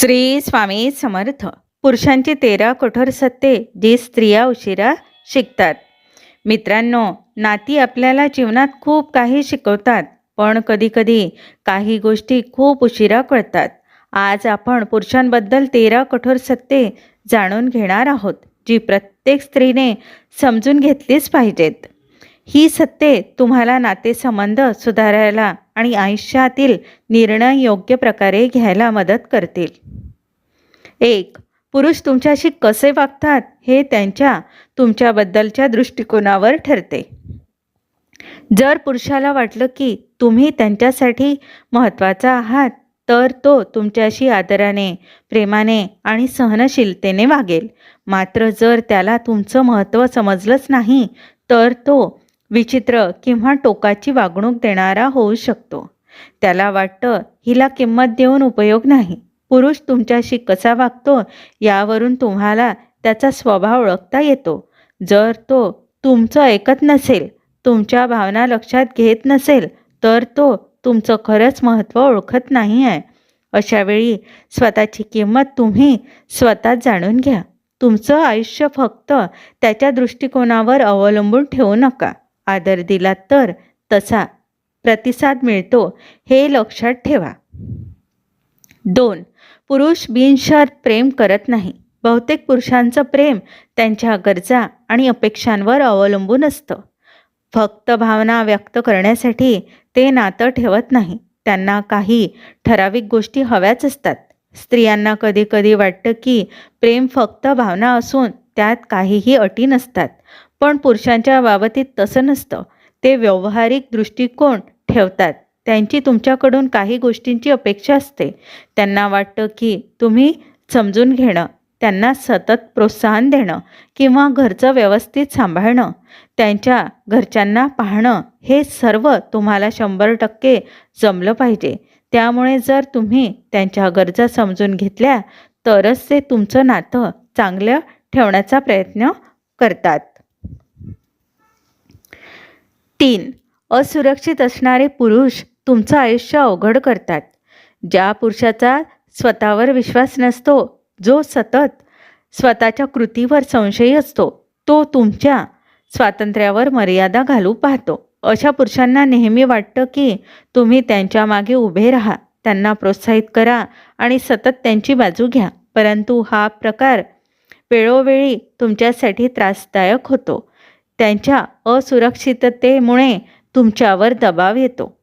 श्री स्वामी समर्थ. पुरुषांची तेरा कठोर सत्ये जी स्त्रिया उशिरा शिकतात. मित्रांनो नाती आपल्याला जीवनात खूप काही शिकवतात पण कधीकधी काही गोष्टी खूप उशिरा कळतात. आज आपण पुरुषांबद्दल तेरा कठोर सत्ये जाणून घेणार आहोत जी प्रत्येक स्त्रीने समजून घेतलीच पाहिजेत. ही सत्ये तुम्हाला नातेसंबंध सुधारायला आणि आयुष्यातील निर्णय योग्य प्रकारे घ्यायला मदत करतील. एक पुरुष तुमच्याशी कसे वागतात हे त्यांच्या तुमच्याबद्दलच्या दृष्टिकोनावर ठरते. जर पुरुषाला वाटलं की तुम्ही त्यांच्यासाठी महत्त्वाचा आहात तर तो तुमच्याशी आदराने प्रेमाने आणि सहनशीलतेने वागेल. मात्र जर त्याला तुमचं महत्त्व समजलंच नाही तर तो विचित्र किंवा टोकाची वागणूक देणारा होऊ शकतो. त्याला वाटतं हिला किंमत देऊन उपयोग नाही. पुरुष तुमच्याशी कसा वागतो यावरून तुम्हाला त्याचा स्वभाव ओळखता येतो. जर तो तुमचं ऐकत नसेल तुमच्या भावना लक्षात घेत नसेल तर तो तुमचं खरंच महत्त्व ओळखत नाही आहे अशावेळी स्वतःची किंमत तुम्ही स्वतः जाणून घ्या. तुमचं आयुष्य फक्त त्याच्या दृष्टिकोनावर अवलंबून ठेवू नका. आदर दिला तर तसा प्रतिसाद मिळतो हे लक्षात ठेवा. दोन पुरुष बिनशर्त प्रेम करत नाही. बहुतेक पुरुषांचं प्रेम त्यांच्या गरजा आणि अपेक्षांवर अवलंबून असतं. फक्त भावना व्यक्त करण्यासाठी ते नातं ठेवत नाही. त्यांना काही ठराविक गोष्टी हव्याच असतात. स्त्रियांना कधी कधी वाटतं की प्रेम फक्त भावना असून त्यात काहीही अटी नसतात. पण पुरुषांच्या बाबतीत तसं नसतं. ते व्यावहारिक दृष्टिकोन ठेवतात. त्यांची तुमच्याकडून काही गोष्टींची अपेक्षा असते. त्यांना वाटतं की तुम्ही समजून घेणं त्यांना सतत प्रोत्साहन देणं किंवा घरचं व्यवस्थित सांभाळणं त्यांच्या घरच्यांना पाहणं हे सर्व तुम्हाला शंभर टक्के जमलं पाहिजे. त्यामुळे जर तुम्ही त्यांच्या गरजा समजून घेतल्या तरच ते तुमचं नातं चांगलं ठेवण्याचा प्रयत्न करतात. तीन असुरक्षित असणारे पुरुष तुमचं आयुष्य अवघड करतात. ज्या पुरुषाचा स्वतःवर विश्वास नसतो जो सतत स्वतःच्या कृतीवर संशयी असतो तो तुमच्या स्वातंत्र्यावर मर्यादा घालू पाहतो. अशा पुरुषांना नेहमी वाटतं की तुम्ही त्यांच्या मागे उभे राहा त्यांना प्रोत्साहित करा आणि सतत त्यांची बाजू घ्या. परंतु हा प्रकार वेळोवेळी तुमच्यासाठी त्रासदायक होतो. त्यांच्या असुरक्षिततेमुळे तुमच्यावर दबाव येतो.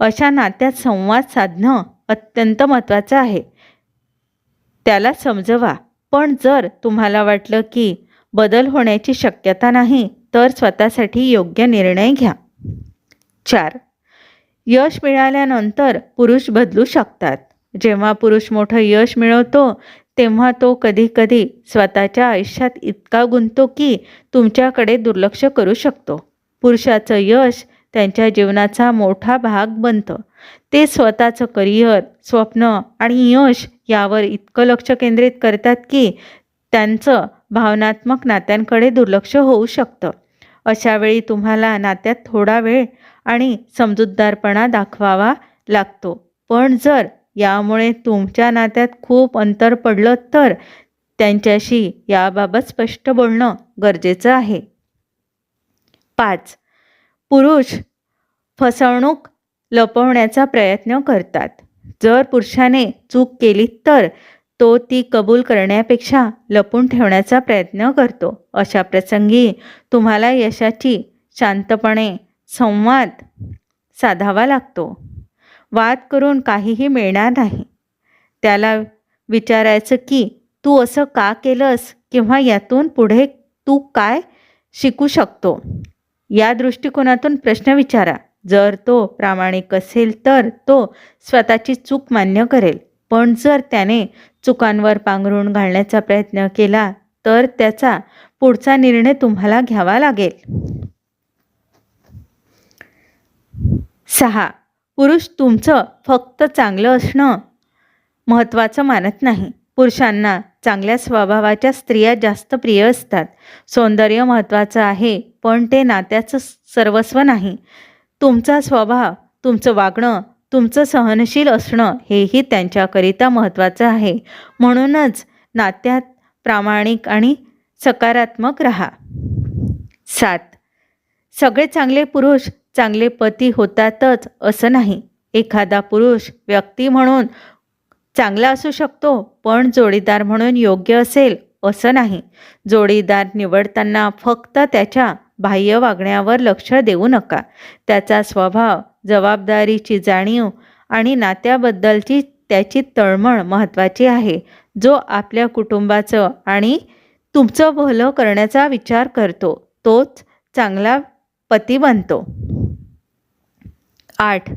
अशा नात्यात संवाद साधणं अत्यंत महत्त्वाचं आहे. त्याला समजवा. पण जर तुम्हाला वाटलं की बदल होण्याची शक्यता नाही तर स्वतःसाठी योग्य निर्णय घ्या. चार. यश मिळाल्यानंतर पुरुष बदलू शकतात. जेव्हा पुरुष मोठं यश मिळवतो तेव्हा तो कधीकधी स्वतःच्या आयुष्यात इतका गुंतो की तुमच्याकडे दुर्लक्ष करू शकतो. पुरुषाचं यश त्यांच्या जीवनाचा मोठा भाग बनतं. ते स्वतःचं करिअर स्वप्न आणि यश यावर इतकं लक्ष केंद्रित करतात की त्यांचं भावनात्मक नात्यांकडे दुर्लक्ष होऊ शकतं. अशावेळी तुम्हाला नात्यात थोडा वेळ आणि समजूतदारपणा दाखवावा लागतो. पण जर यामुळे तुमच्या नात्यात खूप अंतर पडलं तर त्यांच्याशी याबाबत स्पष्ट बोलणं गरजेचं आहे. पाच. पुरुष फसवणूक लपवण्याचा प्रयत्न करतात. जर पुरुषाने चूक केली तर तो ती कबूल करण्यापेक्षा लपून ठेवण्याचा प्रयत्न करतो. अशा प्रसंगी तुम्हाला यशाची शांतपणे संवाद साधावा लागतो. वाद करून काहीही मिळणार नाही. त्याला विचारायचं की तू असं का केलंस? किंवा यातून पुढे तू काय शिकू शकतो? या दृष्टिकोनातून प्रश्न विचारा. जर तो प्रामाणिक असेल तर तो स्वतःची चूक मान्य करेल. पण जर त्याने चुकांवर पांघरून घालण्याचा प्रयत्न केला तर त्याचा पुढचा निर्णय तुम्हाला घ्यावा लागेल. सहा पुरुष तुमचं फक्त चांगलं असणं महत्त्वाचं मानत नाही. पुरुषांना चांगल्या स्वभावाच्या स्त्रिया जास्त प्रिय असतात. सौंदर्य महत्त्वाचं आहे पण ते नात्याचं सर्वस्व नाही. तुमचा स्वभाव तुमचं वागणं तुमचं सहनशील असणं हेही त्यांच्याकरिता महत्त्वाचं आहे. म्हणूनच नात्यात प्रामाणिक आणि सकारात्मक रहा. सात. सगळे चांगले पुरुष चांगले पती होतातच असं नाही. एखादा पुरुष व्यक्ती म्हणून चांगला असू शकतो पण जोडीदार म्हणून योग्य असेल असं नाही. जोडीदार निवडताना फक्त त्याच्या बाह्य वागण्यावर लक्ष देऊ नका. त्याचा स्वभाव जबाबदारीची जाणीव आणि नात्याबद्दलची त्याची तळमळ महत्त्वाची आहे. जो आपल्या कुटुंबाचं आणि तुमचं भलं करण्याचा विचार करतो तोच चांगला पती बनतो. आठ.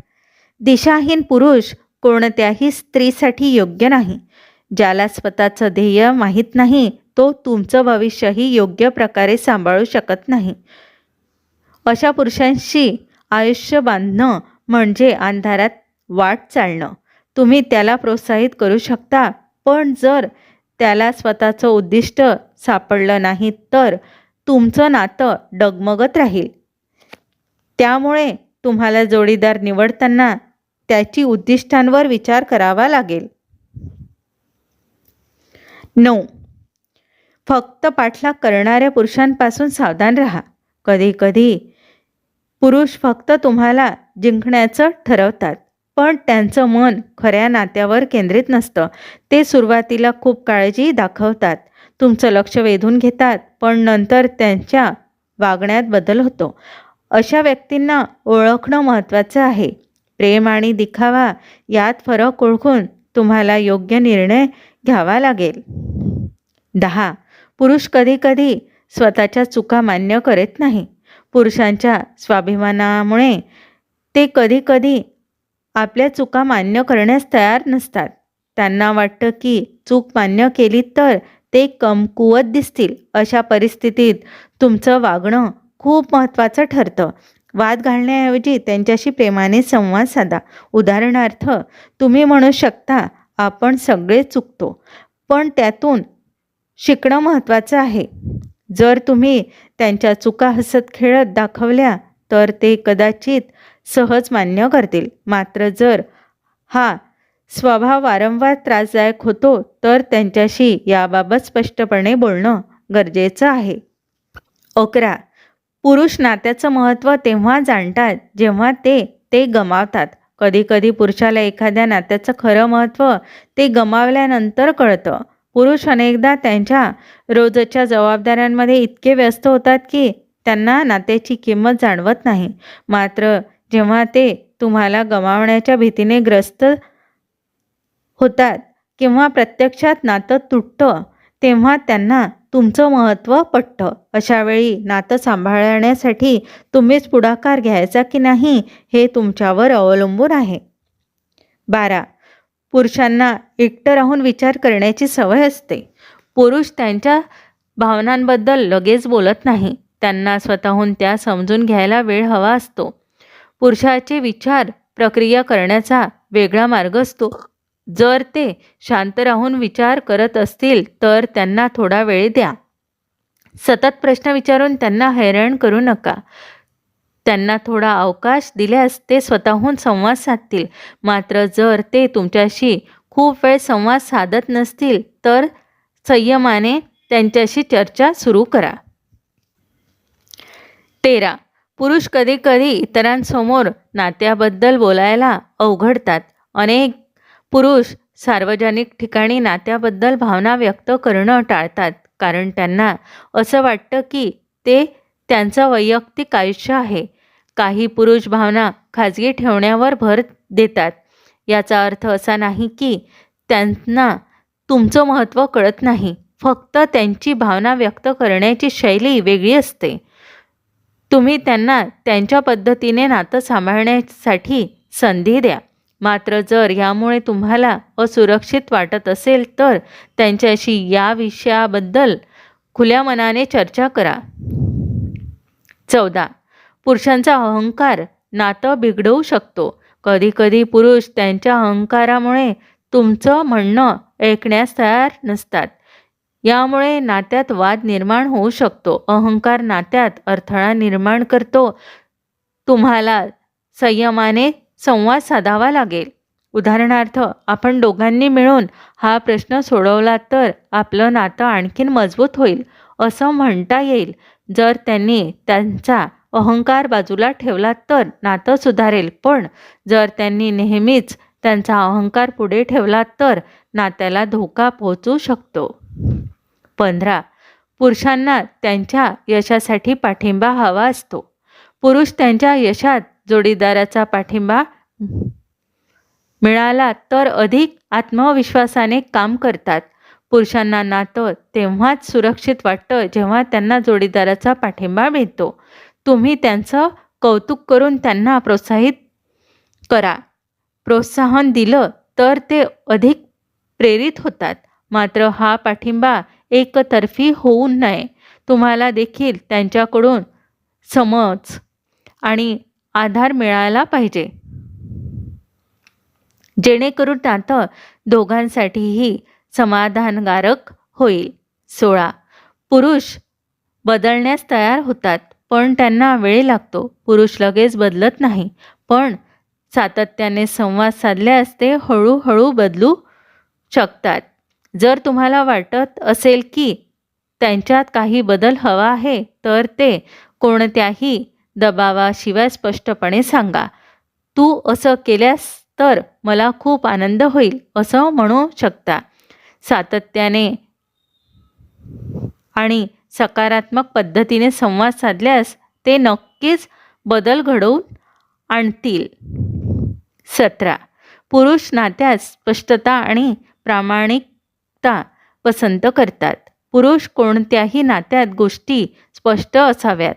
दिशाहीन पुरुष कोणत्याही स्त्रीसाठी योग्य नाही. ज्याला स्वतःचं ध्येय माहीत नाही तो तुमचं भविष्यही योग्य प्रकारे सांभाळू शकत नाही. अशा पुरुषांशी आयुष्य बांधणं म्हणजे अंधारात वाट चालणं. तुम्ही त्याला प्रोत्साहित करू शकता पण जर त्याला स्वतःचं उद्दिष्ट सापडलं नाही तर तुमचं नातं डगमगत राहील. त्यामुळे तुम्हाला जोडीदार निवडताना त्याची उद्दिष्टांवर विचार करावा लागेल. नऊ. फक्त पाठलाग करणाऱ्या पुरुषांपासून सावधान राहा. कधीकधी पुरुष फक्त तुम्हाला जिंकण्याचं ठरवतात पण त्यांचं मन खऱ्या नात्यावर केंद्रित नसतं. ते सुरुवातीला खूप काळजी दाखवतात. तुमचं लक्ष वेधून घेतात पण नंतर त्यांच्या वागण्यात बदल होतो. अशा व्यक्तींना ओळखणं महत्त्वाचं आहे. प्रेम आणि दिखावा यात फरक ओळखून तुम्हाला योग्य निर्णय घ्यावा लागेल. दहा. पुरुष कधीकधी स्वतःच्या चुका मान्य करत नाही. पुरुषांच्या स्वाभिमानामुळे ते कधीकधी आपल्या चुका मान्य करण्यास तयार नसतात. त्यांना वाटतं की चूक मान्य केली तर ते कमकुवत दिसतील. अशा परिस्थितीत तुमचं वागणं खूप महत्त्वाचं ठरतं. वाद घालण्याऐवजी त्यांच्याशी प्रेमाने संवाद साधा. उदाहरणार्थ तुम्ही म्हणू शकता आपण सगळे चुकतो पण त्यातून शिकणं महत्त्वाचं आहे. जर तुम्ही त्यांच्या चुका हसत खेळत दाखवल्या तर ते कदाचित सहज मान्य करतील. मात्र जर हा स्वभाव वारंवार त्रासदायक होतो तर त्यांच्याशी याबाबत स्पष्टपणे बोलणं गरजेचं आहे. अकरा. पुरुष नात्याचं महत्त्व तेव्हा जाणतात जेव्हा ते ते गमावतात. कधीकधी पुरुषाला एखाद्या नात्याचं खरं महत्त्व ते गमावल्यानंतर कळतं. पुरुष अनेकदा त्यांच्या रोजच्या जबाबदाऱ्यांमध्ये इतके व्यस्त होतात की त्यांना नात्याची किंमत जाणवत नाही. मात्र जेव्हा ते तुम्हाला गमावण्याच्या भीतीने ग्रस्त होतात किंवा प्रत्यक्षात नातं तुटतं तेव्हा त्यांना तुमचं महत्त्व पटतं. अशावेळी नातं सांभाळण्यासाठी तुम्हीच पुढाकार घ्यायचा की नाही हे तुमच्यावर अवलंबून आहे. बारा. पुरुषांना एकटं राहून विचार करण्याची सवय असते. पुरुष त्यांच्या भावनांबद्दल लगेच बोलत नाही. त्यांना स्वतःहून त्या समजून घ्यायला वेळ हवा असतो. पुरुषाचे विचार प्रक्रिया करण्याचा वेगळा मार्ग असतो. जर ते शांत राहून विचार करत असतील तर त्यांना थोडा वेळ द्या. सतत प्रश्न विचारून त्यांना हैराण करू नका. त्यांना थोडा अवकाश दिल्यास ते स्वतःहून संवाद साधतील. मात्र जर ते तुमच्याशी खूप वेळ संवाद साधत नसतील तर संयमाने त्यांच्याशी चर्चा सुरू करा. तेरा. पुरुष कधीकधी इतरांसमोर नात्याबद्दल बोलायला अवघडतात. अनेक पुरुष सार्वजनिक ठिकाणी नात्याबद्दल भावना व्यक्त करणं टाळतात कारण त्यांना असं वाटतं की ते त्यांचं वैयक्तिक आयुष्य आहे. काही पुरुष भावना खाजगी ठेवण्यावर भर देतात. याचा अर्थ असा नाही की त्यांना तुमचं महत्त्व कळत नाही. फक्त त्यांची भावना व्यक्त करण्याची शैली वेगळी असते. तुम्ही त्यांना त्यांच्या पद्धतीने नातं सांभाळण्यासाठी संधी द्या. मात्र जर यामुळे तुम्हाला असुरक्षित वाटत असेल तर त्यांच्याशी या विषयाबद्दल खुल्या मनाने चर्चा करा. चौदा. पुरुषांचा अहंकार नातं बिघडवू शकतो. कधीकधी पुरुष त्यांच्या अहंकारामुळे तुमचं म्हणणं ऐकण्यास तयार नसतात. यामुळे नात्यात वाद निर्माण होऊ शकतो. अहंकार नात्यात अडथळा निर्माण करतो. तुम्हाला संयमाने संवाद साधावा लागेल. उदाहरणार्थ आपण दोघांनी मिळून हा प्रश्न सोडवला तर आपलं नातं आणखीन मजबूत होईल असं म्हणता येईल. जर त्यांनी त्यांचा अहंकार बाजूला ठेवला तर नातं सुधारेल पण जर त्यांनी नेहमीच त्यांचा अहंकार पुढे ठेवला तर नात्याला धोका पोहोचू शकतो. पंधरा. पुरुषांना त्यांच्या यशासाठी पाठिंबा हवा असतो. पुरुष त्यांच्या यशात जोडीदाराचा पाठिंबा मिळाला तर अधिक आत्मविश्वासाने काम करतात. पुरुषांना नातं तेव्हाच सुरक्षित वाटतं जेव्हा त्यांना जोडीदाराचा पाठिंबा मिळतो. तुम्ही त्यांचं कौतुक करून त्यांना प्रोत्साहित करा. प्रोत्साहन दिलं तर ते अधिक प्रेरित होतात. मात्र हा पाठिंबा एकतर्फी होऊ नये. तुम्हाला देखील त्यांच्याकडून समज आणि आधार मिळायला पाहिजे. जेणेकरून नातं दोघांसाठीही समाधानकारक होईल. सोळा. पुरुष बदलण्यास तयार होतात पण त्यांना वेळ लागतो. पुरुष लगेच बदलत नाही पण सातत्याने संवाद साधल्यास ते हळूहळू बदलू शकतात. जर तुम्हाला वाटत असेल की त्यांच्यात काही बदल हवा आहे तर ते कोणत्याही दबावाशिवाय स्पष्टपणे सांगा. तू असं केल्यास तर मला खूप आनंद होईल असं म्हणू शकता. सातत्याने आणि सकारात्मक पद्धतीने संवाद साधल्यास ते नक्कीच बदल घडवून आणतील. सतरा. पुरुष नात्यात स्पष्टता आणि प्रामाणिकता पसंत करतात. पुरुष कोणत्याही नात्यात गोष्टी स्पष्ट असाव्यात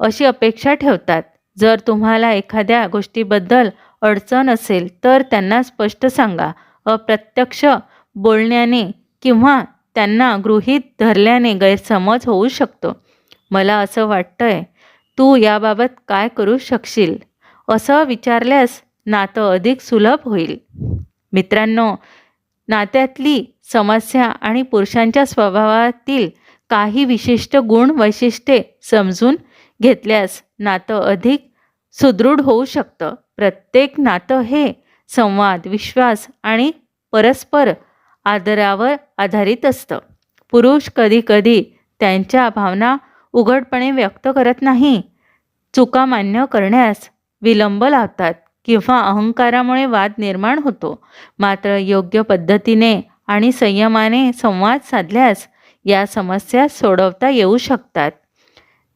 अशी अपेक्षा ठेवतात. जर तुम्हाला एखाद्या गोष्टीबद्दल अडचण असेल तर त्यांना स्पष्ट सांगा. अप्रत्यक्ष बोलण्याने किंवा त्यांना गृहीत धरल्याने गैरसमज होऊ शकतो. मला असं वाटतंय. तू याबाबत काय करू शकशील? असं विचारल्यास नातं अधिक सुलभ होईल. मित्रांनो नात्यातली समस्या आणि पुरुषांच्या स्वभावातील काही विशिष्ट गुण वैशिष्ट्ये समजून घेतल्यास नातं अधिक सुदृढ होऊ शकतं. प्रत्येक नातं हे संवाद विश्वास आणि परस्पर आदरावर आधारित असतं. पुरुष कधीकधी त्यांच्या भावना उघडपणे व्यक्त करत नाही. चुका मान्य करण्यास विलंब लावतात किंवा अहंकारामुळे वाद निर्माण होतो. मात्र योग्य पद्धतीने आणि संयमाने संवाद साधल्यास या समस्या सोडवता येऊ शकतात.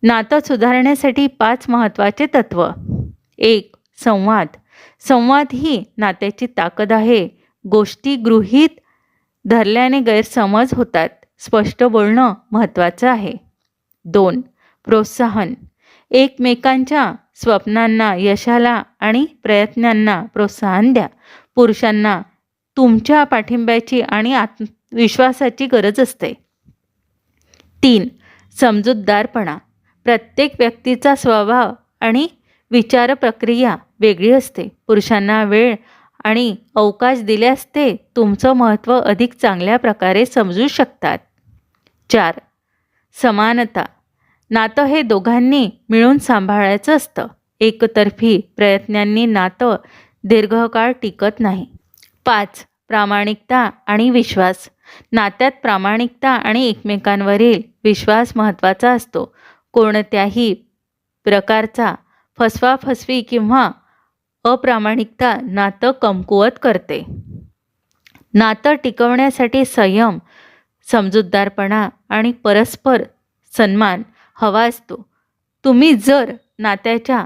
नातं सुधारण्यासाठी पाच महत्त्वाचे तत्व. एक संवाद. संवाद ही नात्याची ताकद आहे. गोष्टी गृहीत धरल्याने गैरसमज होतात. स्पष्ट बोलणं महत्त्वाचं आहे. दोन प्रोत्साहन. एकमेकांच्या स्वप्नांना यशाला आणि प्रयत्नांना प्रोत्साहन द्या. पुरुषांना तुमच्या पाठिंब्याची आणि आत्मविश्वासाची गरज असते. तीन समजूतदारपणा. प्रत्येक व्यक्तीचा स्वभाव आणि विचार प्रक्रिया वेगळी असते. पुरुषांना वेळ आणि अवकाश दिल्यास ते तुमचं महत्त्व अधिक चांगल्या प्रकारे समजू शकतात. चार समानता. नातं हे दोघांनी मिळून सांभाळायचं असतं. एकतर्फी प्रयत्नांनी नातं दीर्घकाळ टिकत नाही. पाच प्रामाणिकता आणि विश्वास. नात्यात प्रामाणिकता आणि एकमेकांवरील विश्वास महत्त्वाचा असतो. कोणत्याही प्रकारचा फसवाफसवी किंवा अप्रामाणिकता नातं कमकुवत करते. नातं टिकवण्यासाठी संयम समजूतदारपणा आणि परस्पर सन्मान हवा असतो. तुम्ही जर नात्याच्या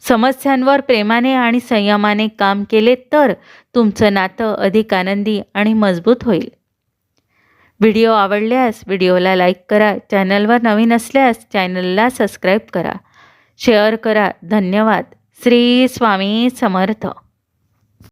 समस्यांवर प्रेमाने आणि संयमाने काम केले तर तुमचं नातं अधिक आनंदी आणि मजबूत होईल. व्हिडिओ आवडल्यास व्हिडिओला लाईक करा चॅनलवर नवीन असल्यास चॅनलला सबस्क्राईब करा. शेअर करा. धन्यवाद. श्री स्वामी समर्थ.